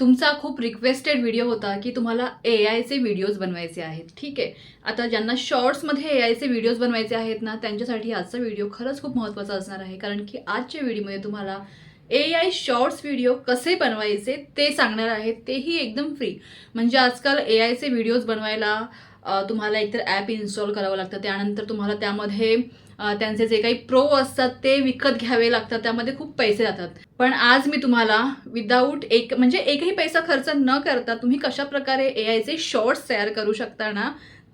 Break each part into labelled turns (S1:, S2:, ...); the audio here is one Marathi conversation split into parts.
S1: तुमचा खूप रिक्वेस्टेड व्हिडिओ होता की तुम्हाला ए आयचे व्हिडिओज बनवायचे आहेत. ठीक आहे? आता ज्यांना शॉर्ट्समध्ये ए आयचे व्हिडिओज बनवायचे आहेत ना त्यांच्यासाठी आजचा व्हिडिओ खरंच खूप महत्त्वाचा असणार आहे. कारण की आजच्या व्हिडिओमध्ये तुम्हाला ए आय शॉर्ट्स व्हिडिओ कसे बनवायचे ते सांगणार आहेत तेही एकदम फ्री म्हणजे आजकाल ए आयचे व्हिडिओज बनवायला तुम्हाला एकतर ॲप इन्स्टॉल करावं लागतं. त्यानंतर तुम्हाला त्यामध्ये त्यांचे जे काही प्रो असतात ते विकत घ्यावे लागतात. त्यामध्ये खूप पैसे जातात. पण आज मी तुम्हाला विदाऊट एक म्हणजे एकही पैसा खर्च न करता तुम्ही कशाप्रकारे ए आयचे शॉर्ट्स तयार करू शकता ना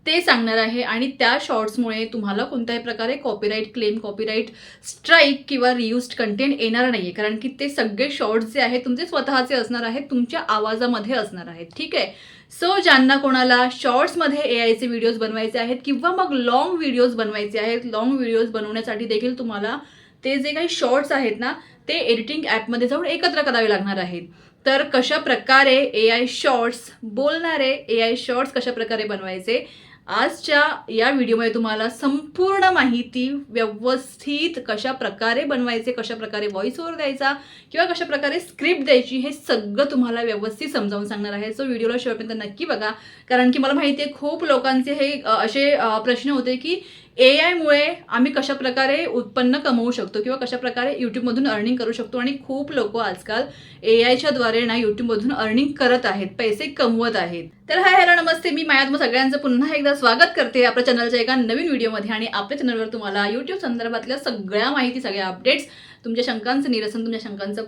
S1: ते सांगणार आहे आणि त्या शॉर्ट्समुळे तुम्हाला कोणत्याही प्रकारे कॉपीराईट क्लेम कॉपीराईट स्ट्राईक किंवा रियूज्ड कंटेंट येणार नाही आहे कारण की ते सगळे शॉर्ट्स जे आहेत तुमचे स्वतःचे असणार आहेत तुमच्या आवाजामध्ये असणार आहेत. ठीक आहे? सो ज्यांना कोणाला शॉर्ट्समध्ये ए आयचे व्हिडिओज बनवायचे आहेत किंवा मग लॉंग व्हिडिओज बनवायचे आहेत लॉंग व्हिडिओज बनवण्यासाठी देखील तुम्हाला ते जे काही शॉर्ट्स आहेत ना ते एडिटिंग ॲपमध्ये जाऊन एकत्र करावे लागणार आहेत. तर कशा प्रकारे ए आय शॉर्ट्स बोलणारे ए आय शॉर्ट्स कशा प्रकारे बनवायचे? आजच्या या व्हिडिओमध्ये तुम्हाला संपूर्ण माहिती व्यवस्थित कशा प्रकारे बनवायचे कशा प्रकारे व्हॉइस ओव्हर द्यायचा किंवा कशा प्रकारे स्क्रिप्ट द्यायची हे सगळं तुम्हाला व्यवस्थित समजावून सांगणार आहे. सो व्हिडिओला शेवटपर्यंत नक्की बघा. कारण की मला माहिती आहे खूप लोकांचे हे असे प्रश्न होते की ए आयमुळे आम्ही कशा प्रकारे उत्पन्न कमवू शकतो किंवा कशाप्रकारे यूट्यूबमधून अर्निंग करू शकतो आणि खूप लोक आजकाल ए आयच्या द्वारे ना यूट्यूबमधून अर्निंग करत आहेत पैसे कमवत आहेत. तर हाय हॅलो नमस्ते. मी मायात मग सगळ्यांचं पुन्हा एकदा स्वागत करते आपल्या चॅनलच्या एका नवीन व्हिडिओमध्ये आणि आपल्या चॅनलवर तुम्हाला यूट्यूब संदर्भातल्या सगळ्या माहिती सगळ्या अपडेट्स तुमच्या शंकांचं निरसन तुमच्या शंकांचं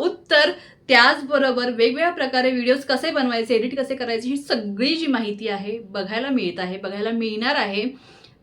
S1: उत्तर त्याचबरोबर वेगवेगळ्या प्रकारे व्हिडिओज कसे बनवायचे एडिट कसे करायचे ही सगळी जी माहिती आहे बघायला मिळत आहे बघायला मिळणार आहे.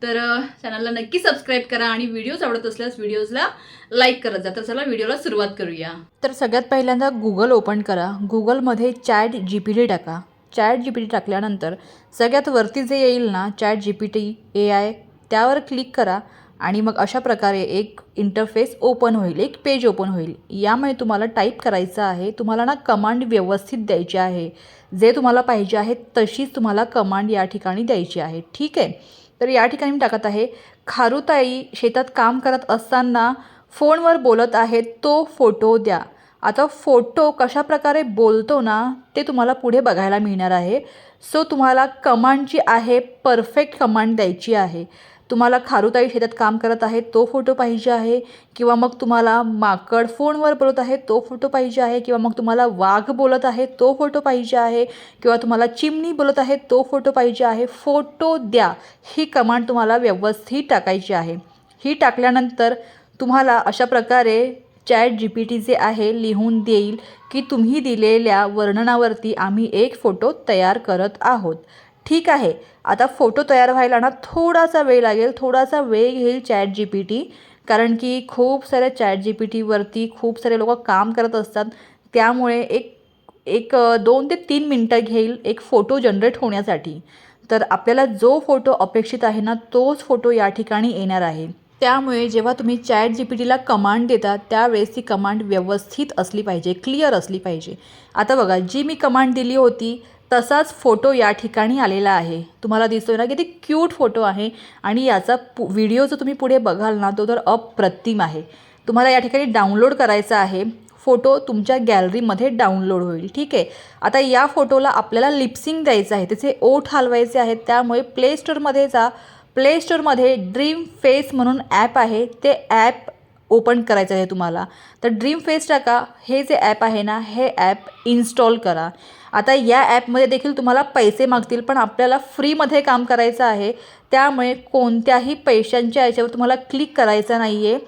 S1: तर चॅनलला नक्की सबस्क्राईब करा आणि व्हिडिओज आवडत असल्यास व्हिडिओजला लाईक करत जा. तर चला व्हिडिओला सुरुवात करूया.
S2: तर सगळ्यात पहिल्यांदा गुगल ओपन करा. गुगलमध्ये चॅट जी पी टी टाका. चॅट जी पी टी टाकल्यानंतर सगळ्यात वरती जे येईल ना chat G P T A I त्यावर क्लिक करा आणि मग अशा प्रकारे एक इंटरफेस ओपन होईल एक पेज ओपन होईल. यामुळे तुम्हाला टाईप करायचं आहे. तुम्हाला ना कमांड व्यवस्थित द्यायची आहे. जे तुम्हाला पाहिजे आहे तशीच तुम्हाला कमांड या ठिकाणी द्यायची आहे. ठीक आहे? तर या ठिकाणी मी टाकत आहे खारुताई शेतात काम करत असताना फोनवर बोलत आहेत तो फोटो द्या. आता फोटो कशा प्रकारे बोलतो ना ते तुम्हाला पुढे बघायला मिळणार आहे. सो तुम्हाला कमांड जी आहे परफेक्ट कमांड द्यायची आहे. तुम्हाला खारुताई शेतात काम करत आहे तो फोटो पाहिजे आहे किंवा मग तुम्हाला माकड फोनवर बोलत आहे तो फोटो पाहिजे आहे किंवा मग तुम्हाला वाघ बोलत आहे तो फोटो पाहिजे आहे किंवा तुम्हाला चिमणी बोलत आहे तो फोटो पाहिजे आहे फोटो द्या. ही कमांड तुम्हाला व्यवस्थित टाकायची आहे. ही टाकल्यानंतर तुम्हाला अशा प्रकारे चॅट जी पी टी जे आहे लिहून देईल की तुम्ही दिलेल्या वर्णनावरती आम्ही एक फोटो तयार करत आहोत. ठीक आहे. आता फोटो तयार व्हायला ना थोडासा वेळ लागेल. थोडासा वेळ घेईल चॅट जी पी टी कारण की खूप साऱ्या चॅट जी पी टीवरती खूप सारे लोक काम करत असतात. त्यामुळे एक एक दोन ते तीन मिनटं घेईल एक फोटो जनरेट होण्यासाठी. तर आपल्याला जो फोटो अपेक्षित आहे ना तोच फोटो या ठिकाणी येणार आहे. त्यामुळे जेव्हा तुम्ही चॅट जी पी टीला कमांड देता त्यावेळेस ती कमांड व्यवस्थित असली पाहिजे क्लिअर असली पाहिजे. आता बघा जी मी कमांड दिली होती तसाच फोटो या ठिकाणी आलेला आहे. तुम्हाला दिसतोय ना किती क्यूट फोटो आहे आणि याचा पु व्हिडिओ जो तुम्ही पुढे बघाल ना तो तर अप्रतिम आहे. तुम्हाला या ठिकाणी डाउनलोड करायचा आहे. फोटो तुमच्या गॅलरीमध्ये डाउनलोड होईल ठीक आहे? आता या फोटोला आपल्याला लिप्सिंग द्यायचं आहे. त्याचे ओठ हलवायचे आहेत. त्यामुळे प्ले स्टोअरमध्ये जा. प्ले स्टोअरमध्ये ड्रीम फेस म्हणून ॲप आहे. ते ॲप ओपन करायचं आहे तुम्हाला. तर ड्रीम फेस टाका. हे जे ॲप आहे ना हे ॲप इन्स्टॉल करा. आता या ॲपमध्ये देखील तुम्हाला पैसे मागतील पण आपल्याला फ्रीमध्ये काम करायचं आहे. त्यामुळे कोणत्याही पैशांच्या याच्यावर तुम्हाला क्लिक करायचं नाही आहे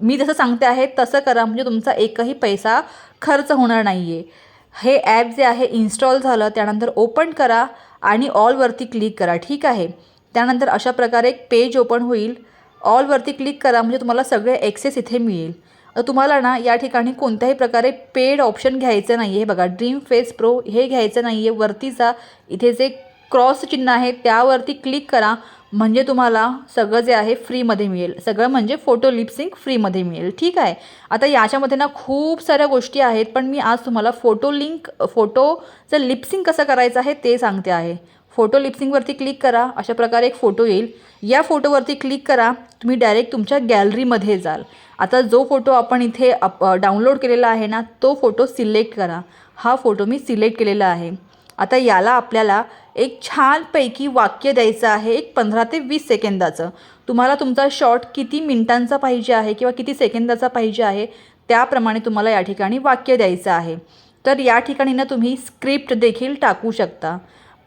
S2: मी जसं सांगते आहे तसं करा म्हणजे तुमचा एकही पैसा खर्च होणार नाही आहे हे ॲप जे आहे इन्स्टॉल झालं त्यानंतर ओपन करा आणि ऑलवरती क्लिक करा ठीक आहे? त्यानंतर अशा प्रकारे एक पेज ओपन होईल. ऑलवरती क्लिक करा म्हणजे तुम्हाला सगळे ॲक्सेस इथे मिळेल. तुम्हाला ना या ठिकाणी कोणत्याही प्रकारे पेड ऑप्शन घ्यायचं नाही आहे बघा ड्रीम फेस प्रो हे घ्यायचं नाही आहे वरती जा इथे जे क्रॉस चिन्ह आहे त्यावरती क्लिक करा. म्हणजे तुम्हाला सगळं जे आहे फ्रीमध्ये मिळेल. सगळं म्हणजे फोटो लिपसिंक फ्रीमध्ये मिळेल. ठीक आहे? आता याच्यामध्ये ना खूप साऱ्या गोष्टी आहेत पण मी आज तुम्हाला फोटो लिंक फोटोचं लिपसिंक कसं करायचं आहे ते सांगते आहे. फोटो लिप्सिंगवरती क्लिक करा अशा प्रकारे एक फोटो येईल. या फोटोवरती क्लिक करा तुम्ही डायरेक्ट तुमच्या गॅलरीमध्ये जाल. आता जो फोटो आपण इथे अप डाउनलोड केलेला आहे ना तो फोटो सिलेक्ट करा. हा फोटो मी सिलेक्ट केलेला आहे. आता याला आपल्याला एक छानपैकी वाक्य द्यायचं आहे एक पंधरा ते वीस सेकंदाचं. तुम्हाला तुमचा शॉर्ट किती मिनिटांचा पाहिजे आहे किंवा किती सेकंदाचा पाहिजे आहे त्याप्रमाणे तुम्हाला या ठिकाणी वाक्य द्यायचं आहे. तर या ठिकाणी ना तुम्ही स्क्रिप्ट देखील टाकू शकता.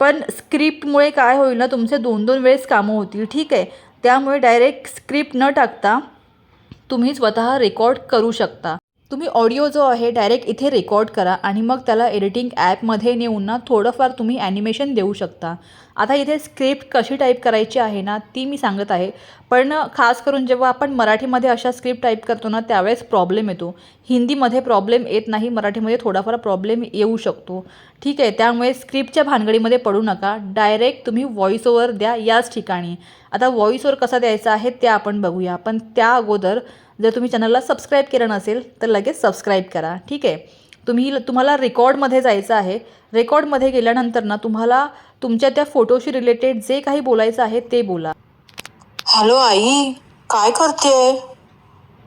S2: पण स्क्रिप्टमुळे काय होईल ना तुमचे दोन दोन वेळेस कामं होतील ठीक आहे? त्यामुळे डायरेक्ट स्क्रिप्ट न टाकता तुम्ही स्वतः रेकॉर्ड करू शकता. तुम्ही ऑडिओ जो आहे डायरेक्ट इथे रेकॉर्ड करा आणि मग त्याला एडिटिंग ॲपमध्ये नेऊन ना थोडंफार तुम्ही ॲनिमेशन देऊ शकता. आता इथे स्क्रिप्ट कशी टाईप करायची आहे ना ती मी सांगत आहे. पण खास करून जेव्हा आपण मराठीमध्ये अशा स्क्रिप्ट टाईप करतो ना त्यावेळेस प्रॉब्लेम येतो. हिंदीमध्ये प्रॉब्लेम येत नाही मराठीमध्ये थोडाफार प्रॉब्लेम येऊ शकतो. ठीक आहे त्यामुळे स्क्रिप्टच्या भानगडीमध्ये पडू नका. डायरेक्ट तुम्ही व्हॉइस ओवर द्या याच ठिकाणी. आता व्हॉइस ओवर कसा द्यायचा आहे ते आपण बघूया. पण त्या अगोदर जर तुम्ही चॅनलला सबस्क्राईब केलं नसेल तर लगेच सबस्क्राईब करा. ठीक आहे? तुम्ही तुम्हाला रेकॉर्डमध्ये जायचं आहे. रेकॉर्डमध्ये गेल्यानंतर ना तुम्हाला तुमच्या त्या फोटोशी रिलेटेड जे काही बोलायचं आहे ते बोला.
S3: हॅलो आई काय करतेय?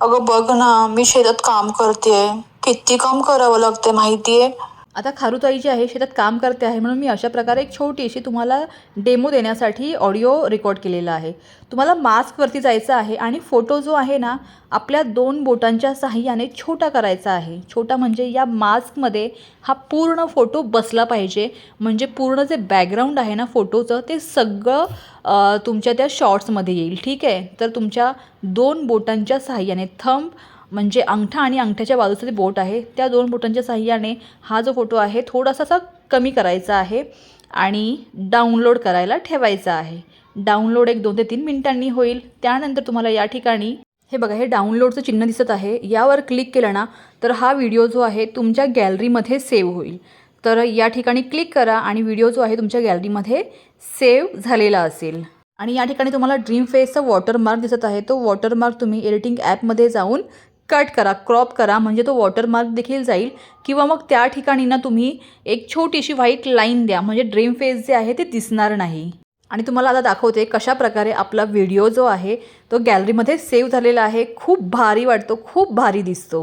S3: अगं बघ ना मी शेतात काम करतेय. किती काम करावं लागते माहितीये?
S2: आता खारुताई जी आहे शेतात काम करते आहे म्हणून मी अशा प्रकारे एक छोटी अशी तुम्हाला डेमो देण्यासाठी ऑडिओ रेकॉर्ड केलेला आहे. तुम्हाला मास्कवरती जायचं आहे आणि फोटो जो आहे ना आपल्या दोन बोटांच्या साहाय्याने छोटा करायचा आहे. छोटा म्हणजे या मास्कमध्ये हा पूर्ण फोटो बसला पाहिजे. म्हणजे पूर्ण जे बॅकग्राऊंड आहे ना फोटोचं ते सगळं तुमच्या त्या शॉर्ट्समध्ये येईल. ठीक आहे? तर तुमच्या दोन बोटांच्या साहाय्याने थंब म्हणजे अंगठा आणि अंगठ्याच्या बाजूचं जे बोट आहे त्या दोन बोटांच्या सहाय्याने हा जो फोटो आहे थोडासा असा कमी करायचा आहे आणि डाउनलोड करायला ठेवायचा आहे. डाउनलोड एक दोन ते तीन मिनिटांनी होईल. त्यानंतर तुम्हाला या ठिकाणी हे बघा हे डाउनलोडचं चिन्ह दिसत आहे. यावर क्लिक केलं ना तर हा व्हिडिओ जो आहे तुमच्या गॅलरीमध्ये सेव्ह होईल. तर या ठिकाणी क्लिक करा आणि व्हिडिओ जो आहे तुमच्या गॅलरीमध्ये सेव्ह झालेला असेल. आणि या ठिकाणी तुम्हाला ड्रीम फेसचा वॉटरमार्क दिसत आहे. तो वॉटरमार्क तुम्ही एडिटिंग ॲपमध्ये जाऊन कट करा क्रॉप करा म्हणजे तो वॉटरमार्क देखील जाईल. किंवा मग त्या ठिकाणी ना तुम्ही एक छोटीशी व्हाईट लाईन द्या म्हणजे ड्रीम फेस जे आहे ते दिसणार नाही. आणि तुम्हाला आता दाखवते कशा प्रकारे आपला व्हिडिओ जो आहे तो गॅलरीमध्ये सेव्ह झालेला आहे. खूप भारी वाटतो खूप भारी दिसतो.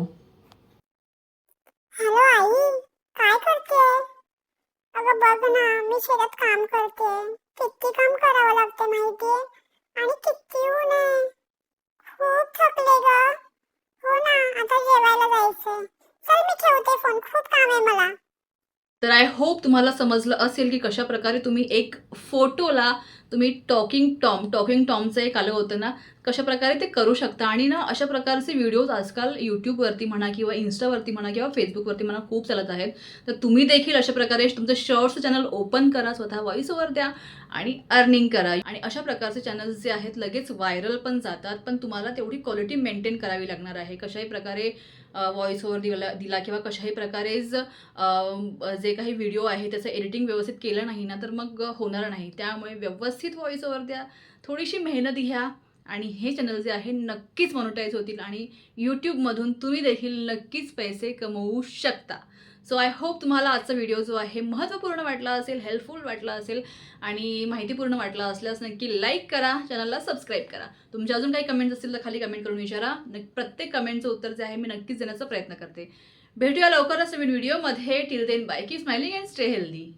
S4: हॅलो आई. काय करते अगं बघ ना मी शेतात काम करते. किती काम करावं लागतं माहितीये? आणि किती ऊन आहे. खूप थकले गं. हो ना आता जेवायला जायचंय. चल मी ठेवते फोन खूप काम आहे मला.
S1: तर आय होप तुम्हाला समजलं असेल की कशा प्रकारे तुम्ही एक फोटोला तुम्ही टॉकिंग टॉम टॉकिंग टॉमचं एक आलं होतं ना कशाप्रकारे ते करू शकता? आणि ना अशा प्रकारचे व्हिडिओज आजकाल यूट्यूबवरती म्हणा किंवा इन्स्टावरती म्हणा किंवा फेसबुकवरती म्हणा खूप चालत आहेत. तर तुम्ही देखील अशा प्रकारे तुमचं शॉर्ट्स चॅनल ओपन करा स्वतः व्हॉइस ओव्हर द्या आणि अर्निंग करा. आणि अशा प्रकारचे चॅनल्स जे आहेत लगेच व्हायरल पण जातात पण तुम्हाला तेवढी क्वालिटी मेंटेन करावी लागणार आहे. कशाही प्रकारे व्हॉइस ओव्हर दिला दिला किंवा कशाही प्रकारे ज- जे काही व्हिडिओ आहे त्याचं एडिटिंग व्यवस्थित केलं नाही ना तर मग होणार नाही. त्यामुळे व्यवस्थित व्हॉइस ओवर द्या थोडीशी मेहनत घ्या आणि हे चॅनल जे आहे नक्कीच मॉनिटाईज होतील आणि यूट्यूबमधून तुम्ही देखील नक्कीच पैसे कमवू शकता. सो आय होप तुम्हाला आजचा व्हिडिओ जो आहे महत्त्वपूर्ण वाटला असेल हेल्पफुल वाटला असेल आणि माहितीपूर्ण वाटला असल्यास नक्की लाईक करा चॅनलला सबस्क्राईब करा. तुमच्या अजून काही कमेंट्स असतील तर खाली कमेंट करून विचारा. प्रत्येक कमेंटचं उत्तर जे आहे मी नक्कीच देण्याचा प्रयत्न करते. भेटूया लवकरच नवीन व्हिडिओमध्ये till then bye keep smiling and stay healthy